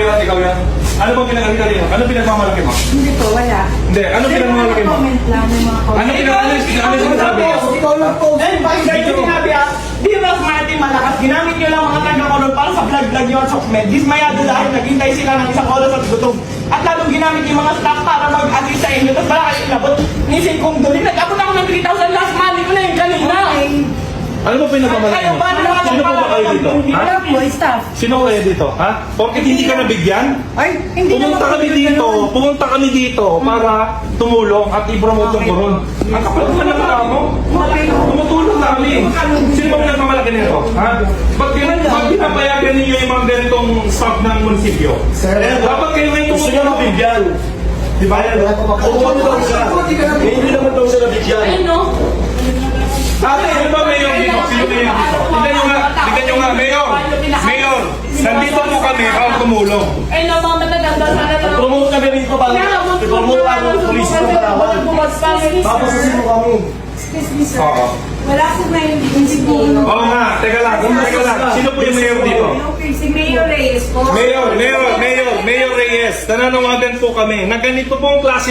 yan. Ano bang pinag-alika Ano pinagmamalaki mo? Hindi po, wala. Hindi, ano pinagmamalaki mga mo? comment lang, may mga comment. Ano pinag-alika? Ano sinasabi mo? Ikaw lang po. Eh, bakit ganito sinabi ah? Di Martin malakas? Ginamit nyo lang mga taga-kolor para sa vlog-vlog nyo at sokmed. Dismayado dahil naghintay sila ng isang oras at gutom. At lalong ginamit yung mga staff para mag-assist sa inyo. Tapos wala kayo inabot. Nising kong dulin. Nag-abot ako ng 3,000 last month ko na yung kanina. Ano ba pinagmamalaki mo? Sino po ba kayo dito? Ha? Wala po, staff. Sino kayo dito? Ha? Porkit hindi ka nabigyan? Ay, hindi Pumunta naman kami dito, pumunta kami dito para tumulong at i-promote yung Okay. buron. Ang kapal naman ng tao. Tumutulong kami. Sino ba pinagmamalaki nito? Ha? Ba't pinapayagan ninyo yung mga ganitong staff ng munisipyo? Sir, Dapat kayo ngayon gusto niya tumutulong. mabigyan. Di ba yan? Oo? Eh, Hindi naman daw siya nabigyan. Ayun no? Ate, ano ba mayor dito? Sino mayor dito? Tignan nyo nga, tignan nyo nga, mayor. Mayor, nandito po kami para tumulong. Ayun no, mga mataganda sana na. Promote kami rito para i-promote ang pulis ng Palawan. Tapos sino kami? Excuse me, sir. Oo. Wala po na yung siguro. Oo nga, teka lang, teka lang. Sino po yung mayor dito? Okay, si Mayor Reyes po. Mayor, Mayor, Mayor, Mayor Reyes, nananawagan po kami na ganito pong klase